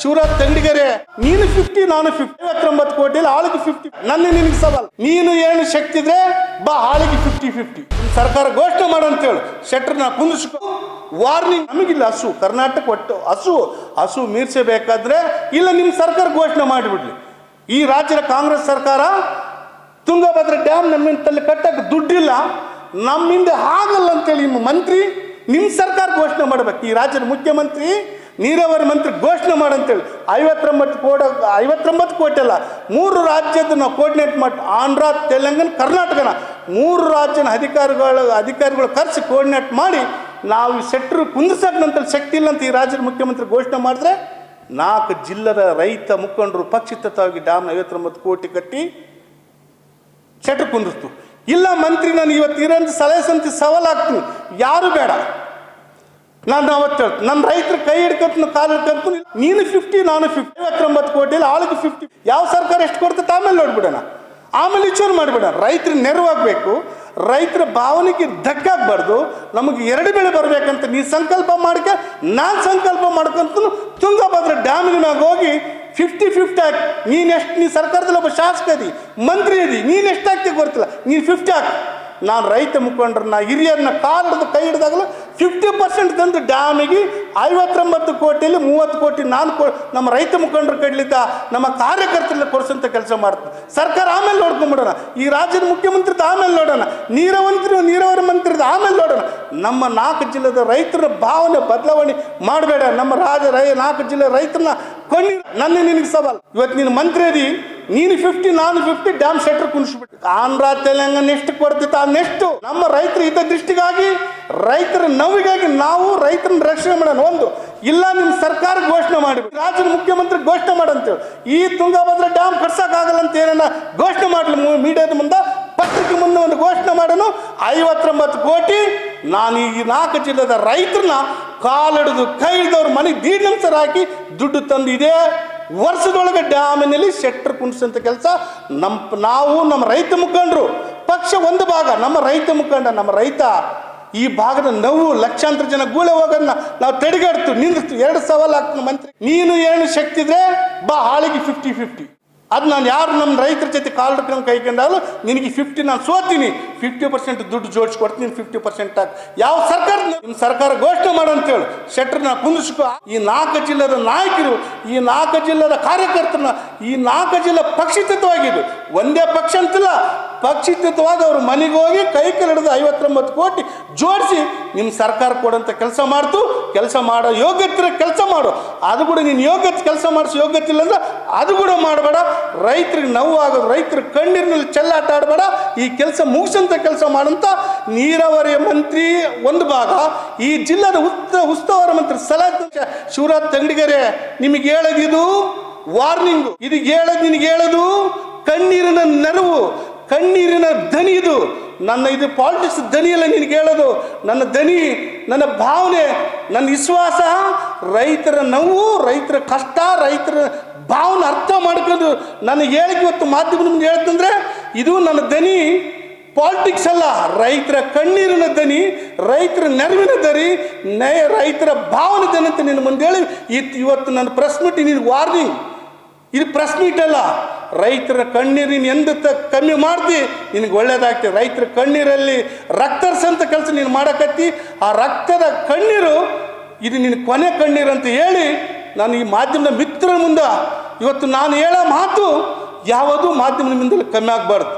ಶಿವರಾಜ್ ತಂಡಿಗೆರೆ, ನೀನು ಫಿಫ್ಟಿ ನಾನು ಫಿಫ್ಟಿ ಹತ್ತೊಂಬತ್ತು ಕೋಟಿ ಆಳಿಗೆ ಫಿಫ್ಟಿ ನನ್ನ ನಿನಗೆ ಸವಾಲ್. ನೀನು ಏನು ಶಕ್ತಿ ಇದ್ರೆ ಬಾ, ಆಳಿಗೆ ಫಿಫ್ಟಿ ಫಿಫ್ಟಿ ಸರ್ಕಾರ ಘೋಷಣೆ ಮಾಡಂತೇಳು ನಾ ಕುಂದಿಸ್ಕೊ. ವಾರ್ನಿಂಗ್ ನಮಗಿಲ್ಲ ಹಸು. ಕರ್ನಾಟಕ ಒಟ್ಟು ಹಸು. ಹಸು ಮೀರ್ಸಬೇಕಾದ್ರೆ ಇಲ್ಲ ನಿಮ್ಮ ಸರ್ಕಾರ ಘೋಷಣೆ ಮಾಡಿಬಿಡ್ಲಿ. ಈ ರಾಜ್ಯದ ಕಾಂಗ್ರೆಸ್ ಸರ್ಕಾರ ತುಂಗಭದ್ರಾ ಡ್ಯಾಮ್ ನಮ್ಮಿಂದ ತಲೆ ಕಟ್ಟಕ್ಕೆ ದುಡ್ಡಿಲ್ಲ. ನಮ್ಮಿಂದ ಆಗಲ್ಲ ಅಂತೇಳಿ ನಿಮ್ಮ ಮಂತ್ರಿ ನಿಮ್ಮ ಸರ್ಕಾರ ಘೋಷಣೆ ಮಾಡ್ಬೇಕು. ಈ ರಾಜ್ಯದ ಮುಖ್ಯಮಂತ್ರಿ, ನೀರಾವರಿ ಮಂತ್ರಿ ಘೋಷಣೆ ಮಾಡಂತೇಳಿ. ಐವತ್ತೊಂಬತ್ತು ಕೋಟಿ ಐವತ್ತೊಂಬತ್ತು ಕೋಟಿ ಅಲ್ಲ, ಮೂರು ರಾಜ್ಯದ ನಾವು ಕೋರ್ಡಿನೇಟ್ ಮಾಡಿ, ಆಂಧ್ರ, ತೆಲಂಗಾಣ, ಕರ್ನಾಟಕನ ಮೂರು ರಾಜ್ಯನ ಅಧಿಕಾರಿಗಳ, ಅಧಿಕಾರಿಗಳು ಕರೆಸಿ ಕೋರ್ಡಿನೇಟ್ ಮಾಡಿ, ನಾವು ಸೆಟ್ರು ಕುಂದಿಸಕ್ಕೆ ನಂತರ ಶಕ್ತಿ ಇಲ್ಲ ಅಂತ ಈ ರಾಜ್ಯದ ಮುಖ್ಯಮಂತ್ರಿ ಘೋಷಣೆ ಮಾಡಿದ್ರೆ, ನಾಲ್ಕು ಜಿಲ್ಲೆದ ರೈತ ಮುಖಂಡರು ಪಕ್ಷಿತವಾಗಿ ಡ್ಯಾಮ್ ಐವತ್ತೊಂಬತ್ತು ಕೋಟಿ ಕಟ್ಟಿ ಸೆಟ್ರು ಕುಂದಿಸ್ತು ಇಲ್ಲ ಮಂತ್ರಿ, ನನಗೆ ಇವತ್ತು ಇರೋಂಥ ಸಲಹೆ ಸಂತಿ ಸವಾಲಾಗ್ತೀನಿ ಯಾರು ಬೇಡ? ನಾನು ಅವತ್ತು ಹೇಳ್ತೀನಿ. ನನ್ನ ರೈತರ ಕೈ ಹಿಡ್ಕೊಂತ ಕಾಲು ಹಿಡ್ಕೊಂತ ನೀನು ಫಿಫ್ಟಿ ನಾನು ಫಿಫ್ಟಿ ಐವತ್ತೊಂಬತ್ತು ಕೋಟಿಯಲ್ಲಿ ಆಳಿಗೆ ಫಿಫ್ಟಿ ಯಾವ ಸರ್ಕಾರ ಎಷ್ಟು ಕೊಡ್ತೈತೆ ಆಮೇಲೆ ನೋಡ್ಬಿಡೋಣ. ಆಮೇಲೆ ವಿಚಾರ ಮಾಡಿಬಿಡೋಣ. ರೈತರು ನೆರವಾಗಬೇಕು. ರೈತರ ಭಾವನೆಗೆ ಧಕ್ಕಾಗಬಾರ್ದು. ನಮಗೆ ಎರಡು ಬೆಳೆ ಬರಬೇಕಂತ ನೀ ಸಂಕಲ್ಪ ಮಾಡ್ಕೆ, ನಾನು ಸಂಕಲ್ಪ ಮಾಡ್ಕೊಂತ ತುಂಗಭದ್ರ ಡ್ಯಾಮಿನ ಮ್ಯಾಗ ಫಿಫ್ಟಿ ಫಿಫ್ಟಿ ಹಾಕಿ ನೀನು ಎಷ್ಟು ನೀ ಸರ್ಕಾರದಲ್ಲಿ ಒಬ್ಬ ಶಾಸಕ ಅದಿ ಮಂತ್ರಿ ಅದಿ ನೀನು ಎಷ್ಟು ಹಾಕ್ತಿ ಗೊತ್ತಿಲ್ಲ. ನೀನು ಫಿಫ್ಟಿ ಹಾಕಿ ನಾನು ರೈತ ಮುಖಂಡರನ್ನ, ಹಿರಿಯರನ್ನ ಕಾಲು ಹಿಡಿದು ಕೈ ಹಿಡಿದಾಗಲೂ ಫಿಫ್ಟಿ ಪರ್ಸೆಂಟ್ ತಂದು ಡ್ಯಾಮಿಗೆ ಐವತ್ತೊಂಬತ್ತು ಕೋಟಿಯಲ್ಲಿ ಮೂವತ್ತು ಕೋಟಿ ನಾನು ಕೊ ನಮ್ಮ ರೈತ ಮುಖಂಡರು ಕಡ್ಲಿದ್ದ ನಮ್ಮ ಕಾರ್ಯಕರ್ತರಲ್ಲಿ ಕೊಡಿಸೋಂಥ ಕೆಲಸ ಮಾಡ್ತೀನಿ ಸರ್ಕಾರ ಆಮೇಲೆ ನೋಡ್ಕೊಂಬಿಡೋಣ. ಈ ರಾಜ್ಯದ ಮುಖ್ಯಮಂತ್ರಿದ ಆಮೇಲೆ ನೋಡೋಣ. ನೀರಾವಂತ್ರಿ ನೀರಾವರಿ ಮಂತ್ರಿದ ಆಮೇಲೆ ನಮ್ಮ ನಾಲ್ಕು ಜಿಲ್ಲೆದ ರೈತರ ಭಾವನೆ ಬದಲಾವಣೆ ಮಾಡಬೇಡ. ನಮ್ಮ ರಾಜ ರೈ ನಾಲ್ಕು ಜಿಲ್ಲೆ ರೈತರನ್ನ ಕೊನೆ ನನ್ನ ನಿನಗೆ ಸವಾಲ್. ಇವತ್ತು ನೀನು ಮಂತ್ರಿ ಅದಿ, ನೀನು ಫಿಫ್ಟಿ ನಾನು ಫಿಫ್ಟಿ ಡ್ಯಾಮ್ ಶೆಟ್ರ್ ಕುಣಿಸ್ಬಿಟ್ಟು ಆಂಧ್ರ, ತೆಲಂಗಾಣ ಎಷ್ಟು ಕೊಡ್ತಿತ್ತು, ಆ ನೆಕ್ಸ್ಟ್ ನಮ್ಮ ರೈತರ ಇದ್ದ ದೃಷ್ಟಿಗಾಗಿ ರೈತರ ನೋವಿಗಾಗಿ ನಾವು ರೈತರನ್ನ ರಕ್ಷಣೆ ಮಾಡೋಣ. ಒಂದು, ಇಲ್ಲ ನಿಮ್ಮ ಸರ್ಕಾರ ಘೋಷಣೆ ಮಾಡಿ ರಾಜ್ಯದ ಮುಖ್ಯಮಂತ್ರಿ ಘೋಷಣೆ ಮಾಡಂತೇಳಿ. ಈ ತುಂಗಭದ್ರಾ ಡ್ಯಾಮ್ ಕಟ್ಸಕ್ಕಾಗಲ್ಲ ಅಂತ ಏನನ್ನ ಘೋಷಣೆ ಮಾಡಲಿ ಮೀಡಿಯಾದ ಮುಂದೆ, ಪತ್ರಿಕೆ ಮುಂದೆ ಒಂದು ಘೋಷಣೆ ಮಾಡೋಣ. ಐವತ್ತೊಂಬತ್ತು ಕೋಟಿ ನಾನು ಈ ನಾಲ್ಕು ಜಿಲ್ಲೆದ ರೈತರನ್ನ ಕಾಲಿಡಿದು ಕೈ ಹಿಡಿದವ್ರ ಮನೆಗೆ ದೀಡ್ ಹಾಕಿ ದುಡ್ಡು ತಂದು ವರ್ಷದೊಳಗೆ ಡ್ಯಾಮಿನಲ್ಲಿ ಶೆಟ್ರ್ ಕುಣಿಸಂತ ಕೆಲಸ ನಮ್ಮ ನಾವು ನಮ್ಮ ರೈತ ಮುಖಂಡರು. ಪಕ್ಷ ಒಂದು ಭಾಗ, ನಮ್ಮ ರೈತ ಮುಖಂಡ, ನಮ್ಮ ರೈತ. ಈ ಭಾಗದ ನೋವು ಲಕ್ಷಾಂತರ ಜನ ಗೂಳೆ ಹೋಗೋದನ್ನ ನಾವು ತಡೆಗಟ್ತು ನಿಂದಿಸ್ತು ಎರಡು ಸವಾಲು ಹಾಕ್ತು ಮಂತ್ರಿ. ನೀನು ಏನು ಶಕ್ತಿ ಇದ್ರೆ ಬಾ, ಹಾಳಿಗೆ ಫಿಫ್ಟಿ ಫಿಫ್ಟಿ ಅದು ನಾನು ಯಾರು ನಮ್ಮ ರೈತರ ಜೊತೆ ಕಾಲ್ ನಮ್ಮ ಕೈಗೊಂಡಾಗಲೂ ನಿನಗೆ ಫಿಫ್ಟಿ ನಾನು ಸೋತೀನಿ. ಫಿಫ್ಟಿ ಪರ್ಸೆಂಟ್ ದುಡ್ಡು ಜೋಡಿಸಿ ಕೊಡ್ತೀನಿ ಫಿಫ್ಟಿ ಪರ್ಸೆಂಟ್ ಯಾವ ಸರ್ಕಾರ ನಿಮ್ಮ ಸರ್ಕಾರ ಘೋಷಣೆ ಮಾಡಂತೇಳು ಶೆಟ್ರನ್ನ ಕುಂದಿಸ್ಕೊ ಈ ನಾಲ್ಕು ಜಿಲ್ಲೆದ ನಾಯಕರು, ಈ ನಾಲ್ಕು ಜಿಲ್ಲೆದ ಕಾರ್ಯಕರ್ತರನ್ನ, ಈ ನಾಲ್ಕು ಜಿಲ್ಲೆ ಪಕ್ಷಿತವಾಗಿದ್ದು ಒಂದೇ ಪಕ್ಷ ಅಂತಿಲ್ಲ ಪಕ್ಷಿತತ್ವವಾಗಿ ಅವ್ರ ಮನೆಗೆ ಹೋಗಿ ಕೈ ಕೈ ಹಿಡಿದು ಐವತ್ತೊಂಬತ್ತು ಕೋಟಿ ಜೋಡಿಸಿ ನಿಮ್ಮ ಸರ್ಕಾರ ಕೊಡೋಂಥ ಕೆಲಸ ಮಾಡ್ತು. ಕೆಲಸ ಮಾಡೋ ಯೋಗ್ಯತೆ ಕೆಲಸ ಮಾಡು. ಅದು ಕೂಡ ನೀನು ಯೋಗ್ಯತೆ, ಕೆಲಸ ಮಾಡಿಸೋ ಯೋಗ್ಯತೆ ಇಲ್ಲ ಅಂದ್ರೆ ಅದು ಕೂಡ ಮಾಡಬೇಡ. ರೈತರಿಗೆ ನೋವು ಆಗೋದು ರೈತರ ಕಣ್ಣೀರಿನಲ್ಲಿ ಚೆಲ್ಲಾಟ ಆಡಬೇಡ. ಈ ಕೆಲಸ ಮುಗಿಸಂತ ಕೆಲಸ ಮಾಡಂತ ನೀರಾವರಿ ಮಂತ್ರಿ ಒಂದು ಭಾಗ. ಈ ಜಿಲ್ಲಾದ ಉತ್ತ ಉಸ್ತುವಾರಿ ಮಂತ್ರಿ ಸಲಹೆ ಶಿವರಾಜ್ ತಂಗಡಿಗರೆ, ನಿಮಗೆ ಹೇಳೋದಿದು ವಾರ್ನಿಂಗು. ಇದು ಹೇಳೋದು ನಿನಗೆ ಹೇಳೋದು ಕಣ್ಣೀರಿನ ನೆರವು, ಕಣ್ಣೀರಿನ ದನಿ ಇದು. ನನ್ನ ಇದು ಪಾಲಿಟಿಕ್ಸ್ ದನಿಯಲ್ಲ ನಿನಗೆ ಹೇಳೋದು. ನನ್ನ ದನಿ ನನ್ನ ಭಾವನೆ, ನನ್ನ ವಿಶ್ವಾಸ, ರೈತರ ನೋವು, ರೈತರ ಕಷ್ಟ, ರೈತರ ಭಾವನೆ ಅರ್ಥ ಮಾಡ್ಕೊಂಡು ನನಗೆ ಹೇಳಿಕೆ ಇವತ್ತು ಮಾಧ್ಯಮ ನಿಮ್ಗೆ ಹೇಳ್ತಂದ್ರೆ, ಇದು ನನ್ನ ದನಿ ಪಾಲಿಟಿಕ್ಸ್ ಅಲ್ಲ, ರೈತರ ಕಣ್ಣೀರಿನ ದನಿ, ರೈತರ ನೆರವಿನ ದರಿ ನಯ ರೈತರ ಭಾವನೆ ದನಿ ಅಂತ ನಿನ್ನ ಮುಂದೆ ಹೇಳಿ, ಇತ್- ಇವತ್ತು ನನ್ನ ಪ್ರೆಸ್ ಮೀಟ್ ನಿನಗೆ ವಾರ್ನಿಂಗ್ ಇದು ಪ್ರೆಸ್ ಮೀಟ್ ಅಲ್ಲ, ರೈತರ ಕಣ್ಣೀರಿನ ಎಂದ ಕಮ್ಮಿ ಮಾಡ್ತಿ, ನಿನಗೆ ಒಳ್ಳೇದಾಗ್ತಿ. ರೈತರ ಕಣ್ಣೀರಲ್ಲಿ ರಕ್ತರ್ಸಂತ ಕೆಲಸ ನೀನು ಮಾಡಕತ್ತಿ. ಆ ರಕ್ತದ ಕಣ್ಣೀರು, ಇದು ನಿನ್ನ ಕೊನೆ ಕಣ್ಣೀರು ಅಂತ ಹೇಳಿ ನಾನು ಈ ಮಾಧ್ಯಮದ ಮಿತ್ರರ ಮುಂದೆ ಇವತ್ತು ನಾನು ಹೇಳೋ ಮಾತು ಯಾವುದು ಮಾಧ್ಯಮದ ಮುಂದೆ ಕಮ್ಮಿ ಆಗಬಾರ್ದು.